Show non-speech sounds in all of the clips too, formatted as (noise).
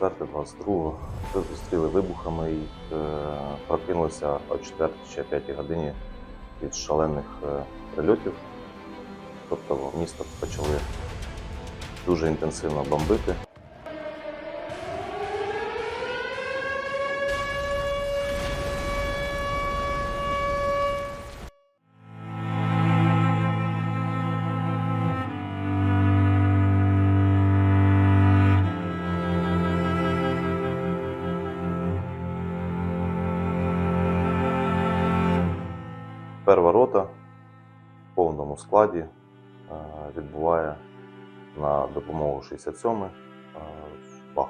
24-22 ми зустріли вибухами і е, прокинулися о 4 чи 5 годині від шалених е, прильотів. Тобто місто почали дуже інтенсивно бомбити. Перша рота в повному складі е, відбуває на допомогу 67 е, в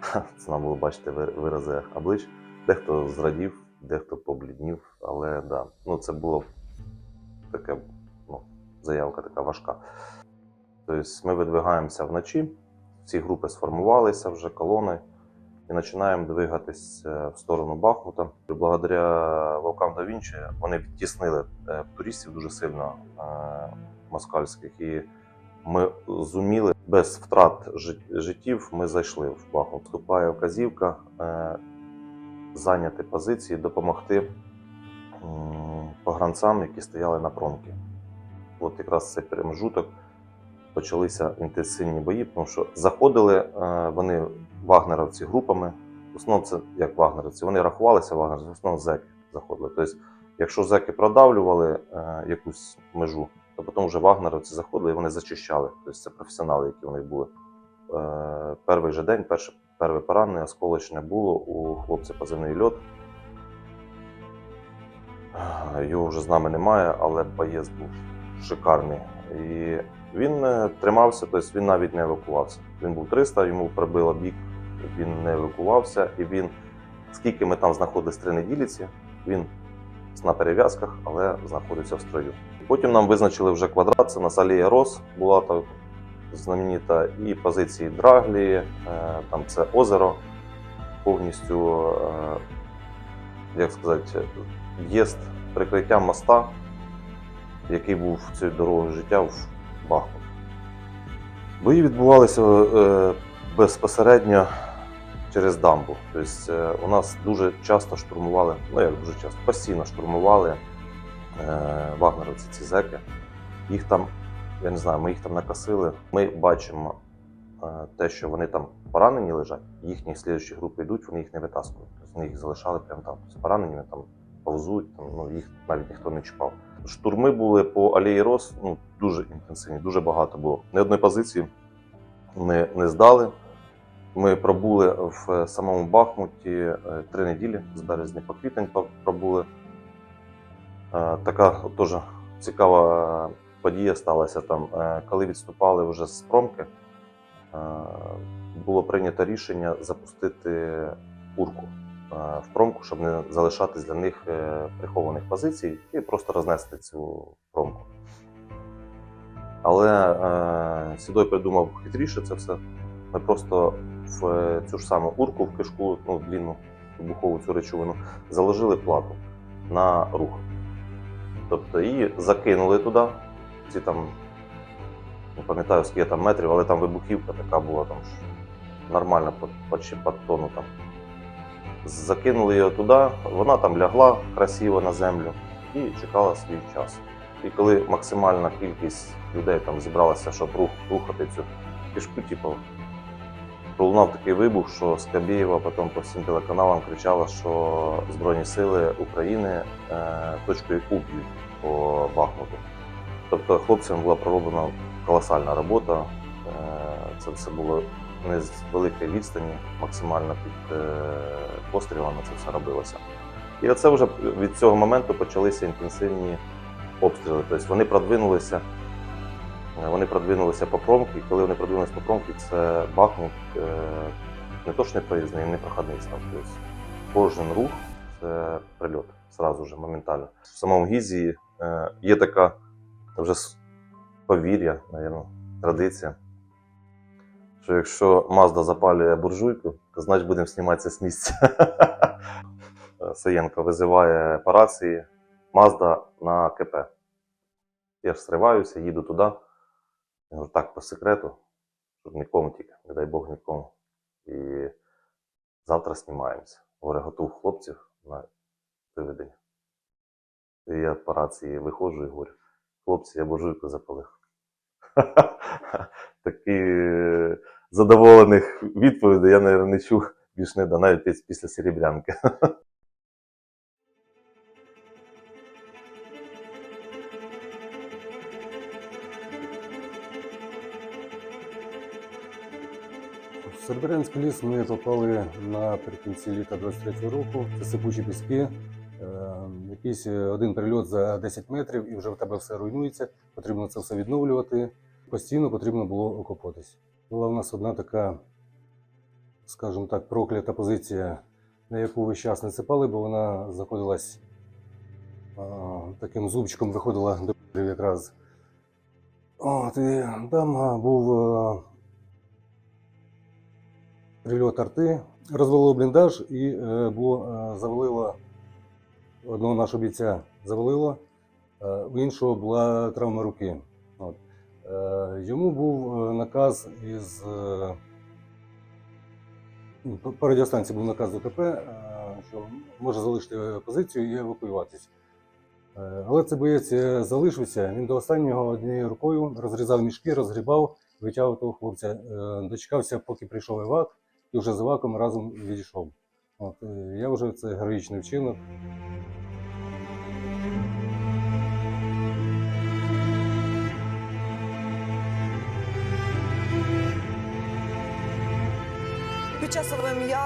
(laughs) Це нам було бачити ви- вирази облич. Дехто зрадів, дехто побліднів, але да, ну, це було таке, ну, заявка така важка. Тобто ми видвигаємося вночі, всі групи сформувалися вже колони і починаємо двигатись е, в сторону Бахмута. Благодаря Вовкам да Вінчі вони відтіснили е, туристів дуже сильно е, москальських, і ми зуміли без втрат життів. Ми зайшли в Бахмут. Вступає вказівка зайняти позиції, допомогти погранцям, які стояли на промки. От якраз цей промежуток почалися інтенсивні бої, тому що заходили е, вони вагнеровці групами. В основному це як вагнеровці. Вони рахувалися вагнеровці, в основному зеки заходили. Тобто, якщо зеки продавлювали е, якусь межу, то потім вже вагнеровці заходили і вони зачищали. Тобто це професіонали, які вони були. Е, перший же день, перше, перше поранення, осколочне було у хлопця позивний льот. Його вже з нами немає, але боєць був шикарний. І він е, тримався, тобто він навіть не евакувався. Він був 300, йому пробило бік, він не евакувався, і він, скільки ми там знаходились три неділі, ці, він на перев'язках, але знаходився в строю. Потім нам визначили вже квадрат, це на Салія Рос була так знаменита, і позиції Драглі, е, там це озеро, повністю, е, як сказати, в'їзд, прикриття моста, який був цією дорогою життя в Бахмут. Бої відбувалися е, безпосередньо через дамбу. Тобто е, у нас дуже часто штурмували, ну як дуже часто, постійно штурмували е, вагнеровці ці зеки. Їх там, я не знаю, ми їх там накосили. Ми бачимо е, те, що вони там поранені лежать, їхні слідчі групи йдуть, вони їх не витаскують. Тобто вони їх залишали прямо там. Поранені вони там повзуть, там, ну, їх навіть ніхто не чіпав. Штурми були по алеї Рос ну, дуже інтенсивні, дуже багато було. Ні одної позиції ми не здали. Ми пробули в е, самому Бахмуті е, три неділі з березня по квітень пробули. Е, Така теж цікава подія сталася там. Коли відступали вже з промки, було прийнято рішення запустити урку е, в промку, щоб не залишати для них е, прихованих позицій і просто рознести цю промку. Але е, Сідой придумав хитріше це все. Ми просто в е, цю ж саму урку, в кишку, ну, длінну вибухову цю речовину, заложили плату на рух. Тобто її закинули туди, ці там, не пам'ятаю, скільки там метрів, але там вибухівка така була там нормальна по, по, тонну там. Закинули її туди, вона там лягла красиво на землю і чекала свій час. І коли максимальна кількість людей там зібралася, щоб рух, рухати цю кишку, типу, пролунав такий вибух, що Скабєєва потім по всім телеканалам кричала, що Збройні сили України е, точкою У по Бахмуту. Тобто хлопцям була пророблена колосальна робота. Е, це все було не з великої відстані, максимально під е, пострілами це все робилося. І оце вже від цього моменту почалися інтенсивні обстріли. Тобто вони продвинулися, е, вони продвинулися по промки, і коли вони продвинулися по промки, це Бахмут е, не то, що не проїзний, не проходний став. Тобто кожен рух це прильот зразу же, моментально. В самому Гізі е, є така вже повір'я, мабуть, традиція. Що якщо Мазда запалює буржуйку, значить будемо зніматися з місця. (laughs) Саєнко визиває по рації Мазда на КП. Я ж сриваюся, їду туди. Я говорю, так, по секрету, щоб нікому тільки, не дай Бог нікому. І завтра знімаємося. Говорю, готов хлопців на виведення. І я по рації виходжу і говорю, хлопці, я буржуйку запалив. (laughs) Такі задоволених відповідей я, мабуть, не чув більш не да, навіть після серебрянки. В Серебрянський ліс ми попали наприкінці літа 23-го року. Це сипучі піски. Е, якийсь один прильот за 10 метрів, і вже в тебе все руйнується. Потрібно це все відновлювати. Постійно потрібно було окопатись. Була в нас одна така, скажімо так, проклята позиція, на яку весь час не сипали, бо вона знаходилась а, таким зубчиком, виходила до п***ів якраз. От, і там був. а, прильот арти, розвалило бліндаж і е, було е, завалило одного нашого бійця завалило, е, у іншого була травма руки. Е, йому був е, наказ із е, ну, по- радіостанції був наказ до КП, е, що може залишити позицію і евакуюватись. Е, Але цей боєць залишився. Він до останнього однією рукою розрізав мішки, розгрібав, витягав того хлопця. Дочекався, поки прийшов евак, і вже з еваком разом відійшов. От, я вже це героїчний вчинок.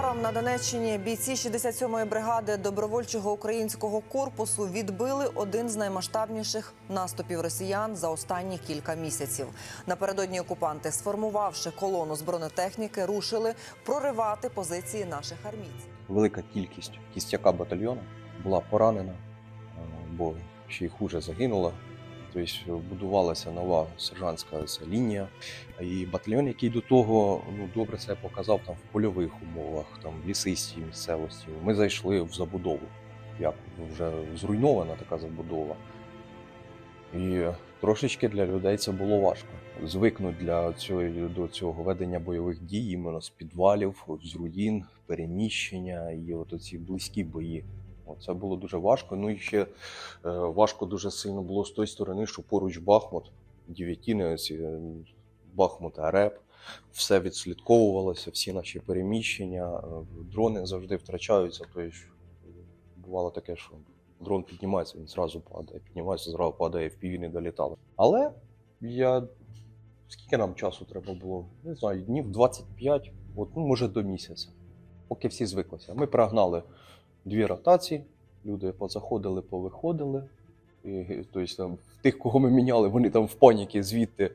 Часовим на Донеччині бійці 67-ї бригади добровольчого українського корпусу відбили один з наймасштабніших наступів росіян за останні кілька місяців. Напередодні окупанти, сформувавши колону з бронетехніки, рушили проривати позиції наших армійців. велика кількість кістяка батальйону була поранена, е, бо ще й хуже загинула. Тобто будувалася нова сержантська лінія. І батальйон, який до того ну, добре себе показав там в польових умовах, там лісистій місцевості. Ми зайшли в забудову. Як вже зруйнована така забудова. І трошечки для людей це було важко. Звикнути для цього, до цього ведення бойових дій іменно з підвалів, з руїн, переміщення і от оці близькі бої. Це було дуже важко. Ну і ще е, важко дуже сильно було з тої сторони, що поруч Бахмут, Дів'ятіни, е, Бахмут, Ареп, все відслідковувалося, всі наші переміщення, е, дрони завжди втрачаються. Тобто бувало таке, що дрон піднімається, він зразу падає, піднімається, зразу падає, в не долітали. Але я скільки нам часу треба було? Не знаю, днів 25, от, ну, може до місяця, поки всі звиклися. Ми прогнали дві ротації, люди позаходили, повиходили. І, тобто, в тих, кого ми міняли, вони там в паніки звідти.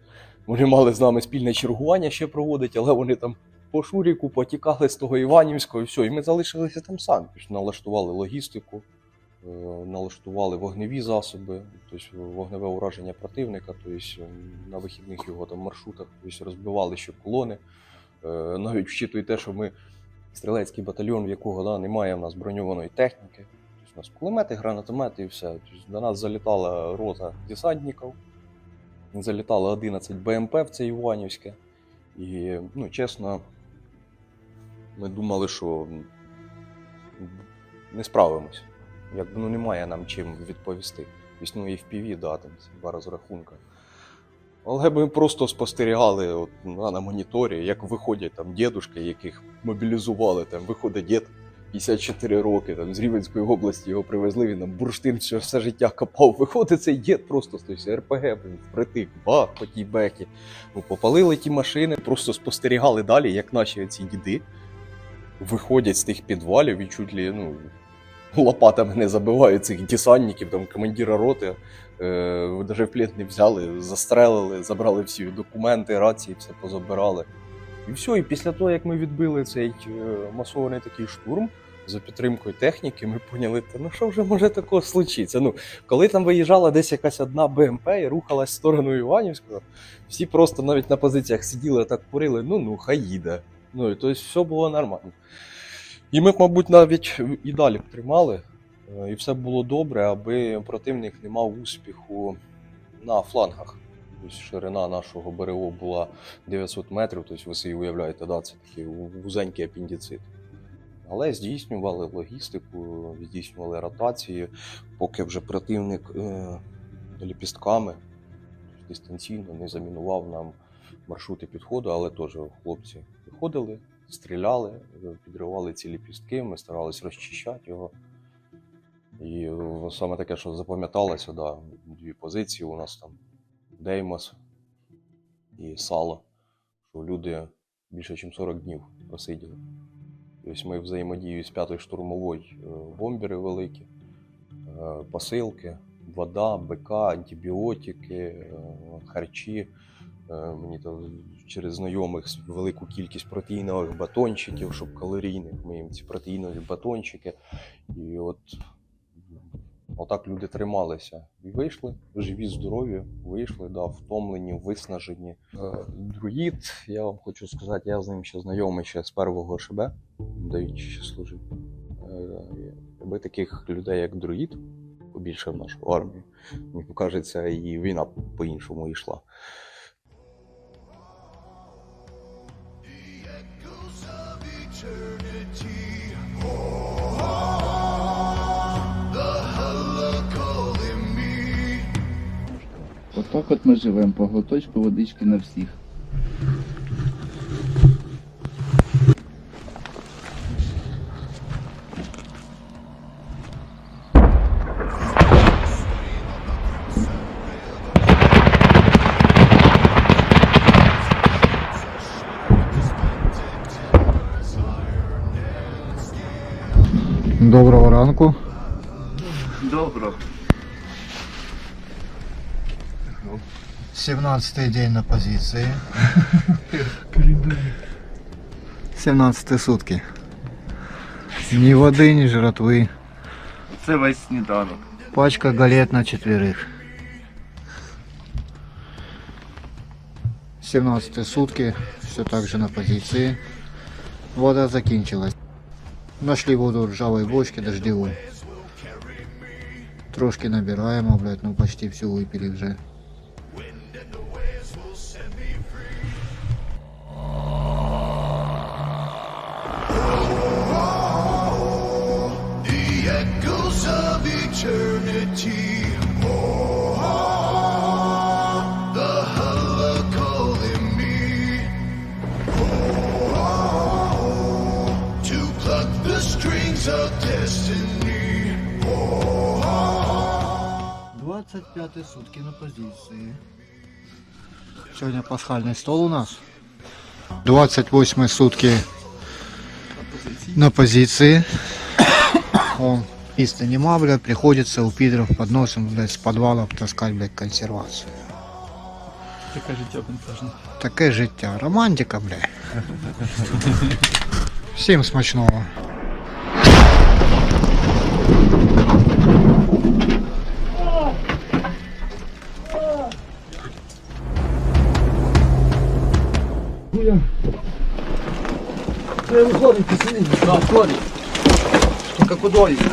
Вони мали з нами спільне чергування ще проводити, але вони там по Шуріку потікали з того Іванівського, і все. І ми залишилися там самі. Тобто, налаштували логістику, е, налаштували вогневі засоби, тобто вогневе ураження противника, тобто на вихідних його там маршрутах, тобто розбивали ще колони. Е, Навіть вчитує те, що ми стрілецький батальйон, в якого да, немає в нас броньованої техніки. Тобто у нас кулемети, гранатомети і все. Тобто до нас залітала рота десантників, залітало 11 БМП в це Іванівське. І, ну, чесно, ми думали, що не справимось. Якби ну, немає нам чим відповісти. Існує FPV, да, там ці два розрахунки. Але ми просто спостерігали от, на, на моніторі, як виходять там дідушки, яких мобілізували. Там виходить дід 54 роки, там з Рівенської області його привезли, він там бурштин все, все життя копав. (laughs) Виходить цей дід просто стоїть РПГ, блін, впритик, бах, по тій бекі. Ну, попалили ті машини, просто спостерігали далі, як наші ці діди виходять з тих підвалів і чуть ли, ну, лопатами не забивають цих десантників, там командира роти. Е, навіть в плен не взяли, застрелили, забрали всі документи, рації, все позабирали. І все, і після того, як ми відбили цей е, масований такий штурм за підтримкою техніки, ми поняли, та ну що вже може такого случитися? Ну, коли там виїжджала десь якась одна БМП і рухалась в сторону Іванівського, всі просто навіть на позиціях сиділи, так курили, ну ну, хай їде. Ну, і тобто все було нормально. І ми, мабуть, навіть і далі б тримали, е, і все було добре, аби противник не мав успіху на флангах. Тобто ширина нашого БРО була 900 метрів, тобто ви собі уявляєте, да, це такий вузенький апендицит. Але здійснювали логістику, здійснювали ротації, поки вже противник е, ліпістками дистанційно не замінував нам маршрути підходу, але теж хлопці виходили, стріляли, підривали ці ліпістки, ми старалися розчищати його. І саме таке, що запам'яталося, да, дві позиції у нас там Деймос і Сало, що люди більше, ніж 40 днів просиділи. Тобто ми взаємодію з 5-ї штурмової е, бомбери великі, е, посилки, вода, БК, антибіотики, е, харчі. Е, Мені там через знайомих велику кількість протеїнових батончиків, щоб калорійних. Ми їм ці протеїнові батончики. І от отак люди трималися. І вийшли, живі, здорові, вийшли, да, втомлені, виснажені. Е, Друїд, я вам хочу сказати, я з ним ще знайомий ще з первого ШБ, даючи ще служив. Е, Якби таких людей, як друїд, побільше в нашу армію, мені кажеться, і війна по-іншому йшла. Отак от ми живемо, по глоточку водички на всіх. Доброго ранку. Добро. 17-й день на позиції. 17 сутки. Ні води, ні жратви. Це весь сніданок. Пачка галет на четверых. 17 сутки, все так же на позиции. Вода закінчилась. Нашли воду в ржавой бочке дождевой. Трошки набираємо, блядь, ну почти всю випили вже. 25 сутки на позиции. Сегодня пасхальный стол у нас. 28 сутки на позиции. (coughs) Он писты нема, блядь, приходится у пидоров под носом, блядь, с подвалов таскать, блядь, консервацию. Таке життя бентежне. Таке життя. Романтика, блядь. Всім смачного.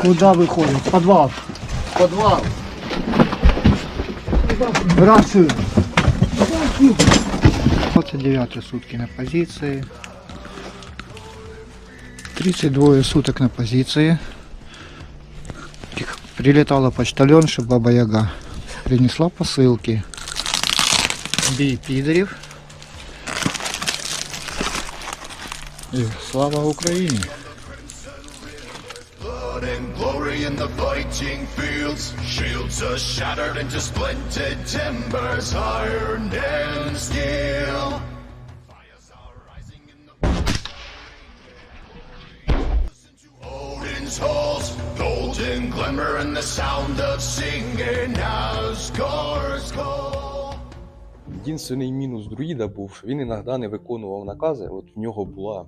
Куда выходим? В подвал. В подвал. Рацию. 29 сутки на позиции. 32 суток на позиции. Прилетала почтальонша Баба Яга. Принесла посылки. Бей пидорів. І слава Україні! Blood and glory in the fighting fields. Shields are shattered into splintered timbers, iron and steel. Fires are rising in the Listen to Odin's halls, golden glimmer and the sound of singing Єдиний мінус друїда був, що він іноді не виконував накази. От в нього була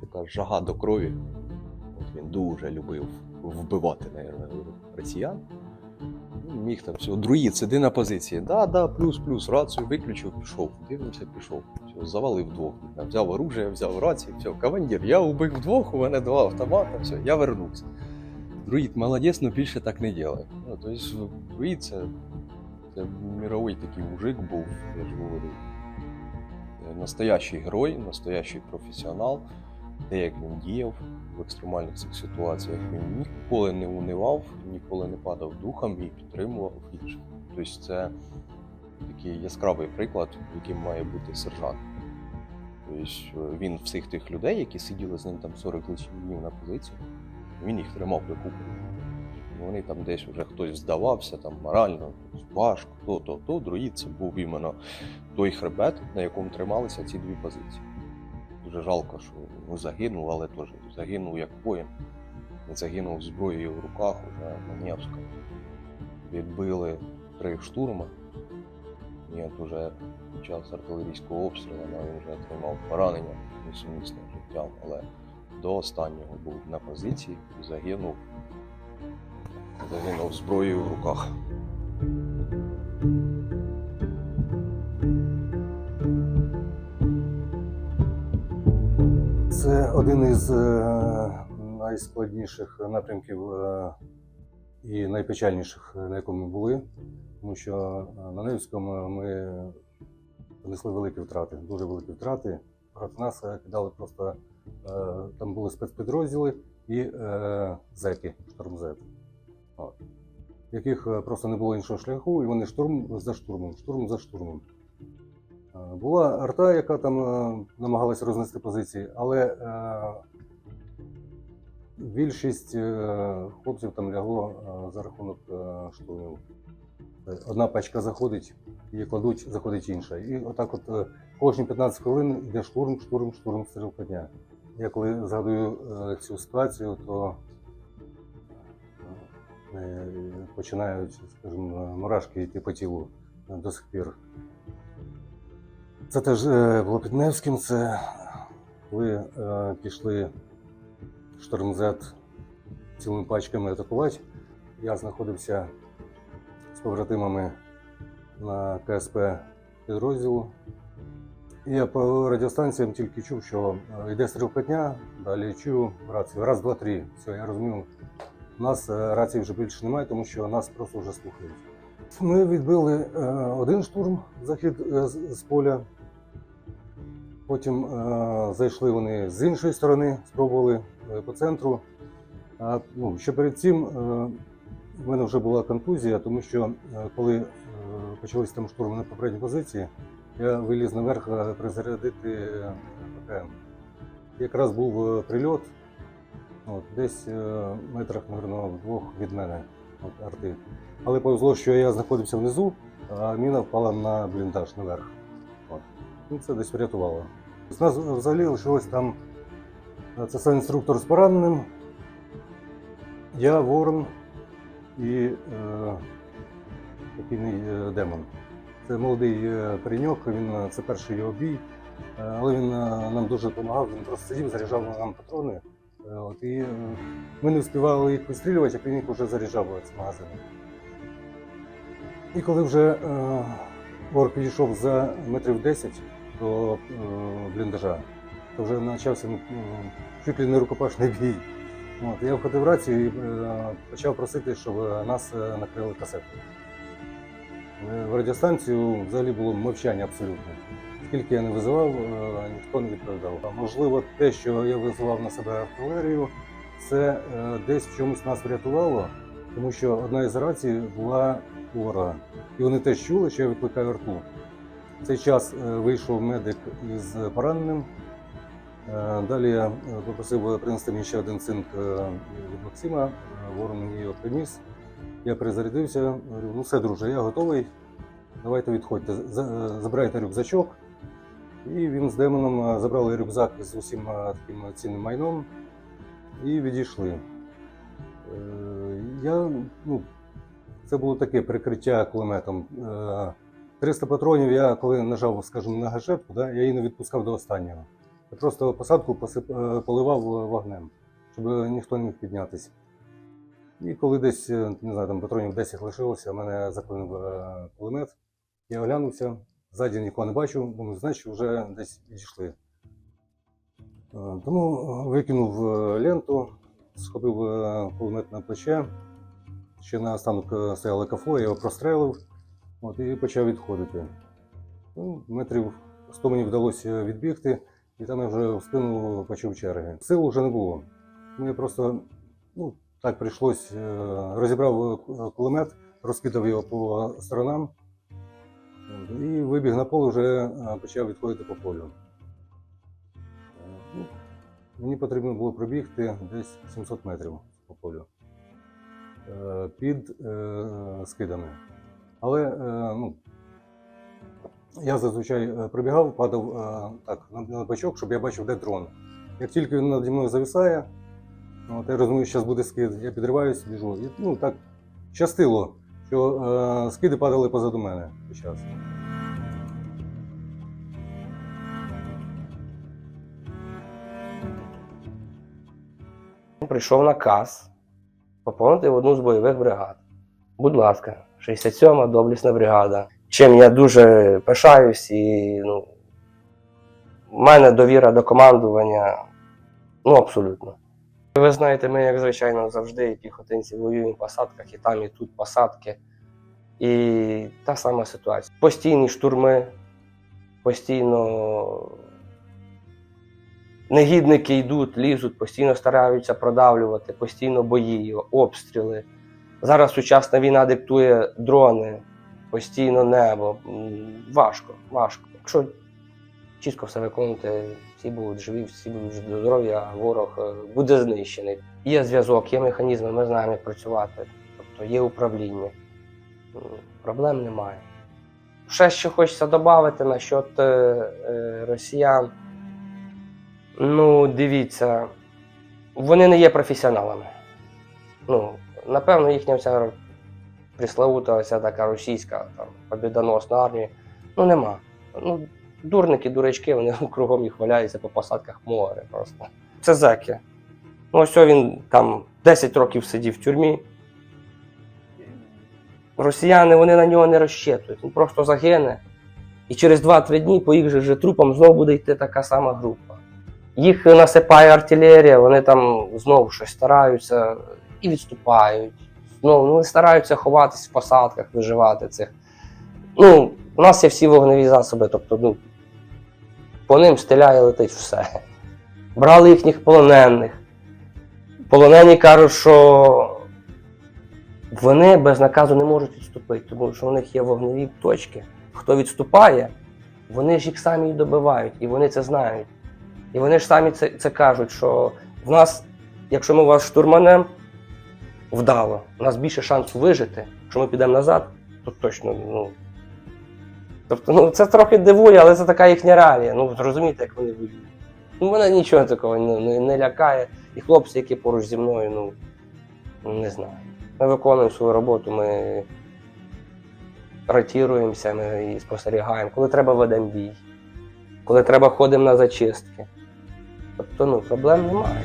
така жага до крові. От він дуже любив вбивати, наверное, росіян. Ну, Міг там все, друїд, сиди на позиції. Да, да, плюс, плюс, рацію виключив, пішов. Дивимося, пішов. Все, завалив двох. Взяв оружие, взяв рацію, все, командир, я убив двох, у мене два автомата, все, я вернувся. Друїд молодець, але більше так не робить. Ну, тобто, друїд це Це міровий такий мужик був, я ж говорю. Е, Настоящий герой, настоящий професіонал. Те, як він діяв в екстремальних цих ситуаціях, він ніколи не унивав, ніколи не падав духом і підтримував інших. Тобто це такий яскравий приклад, яким має бути сержант. Тобто він всіх тих людей, які сиділи з ним там 40 лишніх днів на позиції, він їх тримав докупи. Вони там десь вже хтось здавався там морально, важко, то, то. Друїд це був іменно той хребет, на якому трималися ці дві позиції. Дуже жалко, що ну, загинув, але теж загинув як воїн. Він загинув зброєю в руках уже на Невському. Відбили три штурми. І от уже під час артилерійського обстрілу він вже отримав поранення несумісне життям, але до останнього був на позиції і загинув. Загинув зброєю в руках. Це один із е, найскладніших напрямків е, і найпечальніших, на якому ми були, тому що е, на Невському ми понесли великі втрати, дуже великі втрати. Проти нас кидали просто там були спецпідрозділи і зеки, штурмзет. Яких е, просто не було іншого шляху, і вони штурм за штурмом, штурм за штурмом. Е, Була арта, яка там е, намагалася рознести позиції, але більшість хлопців там лягло за рахунок штурмів. Одна пачка заходить, її кладуть, заходить інша. І отак от кожні 15 хвилин йде штурм, штурм, штурм, стрілка дня. Я коли згадую цю ситуацію, то починають, скажімо, мурашки йти по тілу е, до сих пір. Це теж е, було під Невським. Це коли е, пішли штормзет цілими пачками атакувати. Я знаходився з побратимами на КСП підрозділу. І я по радіостанціям тільки чув, що е, йде стрілкотня, далі чую рацію. Раз, два, три. Все, я розумів. У нас е, рації вже більше немає, тому що нас просто вже слухають. Ми відбили е, один штурм, захід е, з, поля. Потім зайшли вони з іншої сторони, спробували по центру. А ну, ще перед цим в мене вже була контузія, тому що коли почалися там штурми на попередній позиції, я виліз наверх призарядити ПКМ. Якраз був прильот, от, десь е, метрах, мабуть, вдвох від мене от, арти. Але повезло, що я знаходився внизу, а міна впала на бліндаж наверх. От. Ну, це десь врятувало. У нас взагалі лишилось там е, це сам інструктор з пораненим, я ворон і е, покійний е, демон. Це молодий е, він е, це перший його бій, е, але він нам дуже допомагав, він просто сидів, заряджав нам патрони. Е, От, і е, ми не встигали їх вистрілювати, як він їх вже заряджав з магазину. І коли вже е, ворог підійшов за метрів 10 до е, бліндажа, то вже почався ну, е, чуть ли не рукопашний бій. От, я входив в рацію і е, почав просити, щоб нас накрили касетою. В радіостанцію взагалі було мовчання абсолютно. Скільки я не визивав, е, ніхто не відповідав. Можливо, те, що я визивав на себе артилерію, це е, десь в чомусь нас врятувало, тому що одна із рацій була ворога. І вони теж чули, що я викликаю арту. В цей час е, вийшов медик із пораненим. Далі я попросив принести мені ще один цинк від Максима. Ворон мені його приніс. Я перезарядився. Говорю, ну все, друже, я готовий. Давайте відходьте. Забирайте рюкзачок. І він з демоном е, забрали рюкзак з усім е, таким цінним майном і відійшли. Е, Я, ну, це було таке прикриття кулеметом. Е, 300 патронів я коли нажав, скажімо, на гашетку, да, я її не відпускав до останнього. Я просто посадку посип, поливав вогнем, щоб ніхто не міг піднятися. І коли десь, не знаю, там патронів 10 лишилося, мене заклинив кулемет. Я оглянувся, ззаді нікого не бачу, думаю, значить, вже десь відійшли. Е, Тому викинув е, ленту, схопив е, кулемет на плече. Ще на останок е, стояло кафо, я його прострелив. От, і почав відходити. Ну, метрів 100 мені вдалося відбігти, і там я вже в спину почув черги. Сил вже не було. Я просто ну, так прийшлось, е, розібрав е, кулемет, розкидав його по сторонам і вибіг на поле, вже е, почав відходити по полю. Е, ну, Мені потрібно було пробігти десь 700 метрів по полю е, під скидами. Але ну, я зазвичай прибігав, падав так, на, бачок, щоб я бачив, де дрон. Як тільки він наді мною зависає, от, я розумію, що зараз буде скид, я підриваюсь, біжу. І, ну, так щастило, що е, скиди падали позаду мене під час. Прийшов наказ поповнити в одну з бойових бригад. Будь ласка, 67-ма доблісна бригада. Чим я дуже пишаюсь і ну, в мене довіра до командування ну, абсолютно. Ви знаєте, ми, як звичайно, завжди і піхотинці воюємо в посадках, і там, і тут посадки. І та сама ситуація. Постійні штурми, постійно негідники йдуть, лізуть, постійно стараються продавлювати, постійно бої, обстріли. Зараз сучасна війна диктує дрони, постійно небо. Важко, важко. Якщо чітко все виконувати, всі будуть живі, всі будуть здорові, а ворог е, буде знищений. Є зв'язок, є механізми, ми знаємо, як працювати. Тобто є управління. Проблем немає. Ще що хочеться додати насчет е, е, росіян. Ну, дивіться, вони не є професіоналами. Ну, напевно, їхня вся приславута, вся така російська там, побідоносна армія. Ну, нема. Ну, дурники, дурачки, вони (laughs) кругом їх валяються по посадках море просто. Це зеки. Ну, ось він там 10 років сидів в тюрмі. Росіяни вони на нього не розчитують. Він просто загине. І через 2-3 дні по їх же, же трупам знову буде йти така сама група. Їх насипає артилерія, вони там знову щось стараються і відступають. Знову ну, вони стараються ховатись в посадках, виживати цих. Ну, у нас є всі вогневі засоби, тобто, ну, по ним стріляє летить все. Брали їхніх полонених. Полонені кажуть, що вони без наказу не можуть відступити, тому що у них є вогневі точки. Хто відступає, вони ж їх самі і добивають, і вони це знають. І вони ж самі це, це кажуть, що в нас, якщо ми вас штурманем вдало, у нас більше шансу вижити. Якщо ми підемо назад, то точно, ну. Тобто, ну це трохи дивує, але це така їхня реалія. Ну, розумієте, як вони воюють. Ну, мене нічого такого не, не, лякає. І хлопці, які поруч зі мною, ну, ну, не знаю. Ми виконуємо свою роботу, ми ротіруємося, ми і спостерігаємо. Коли треба ведемо бій, коли треба ходимо на зачистки. Тобто, ну, проблем немає.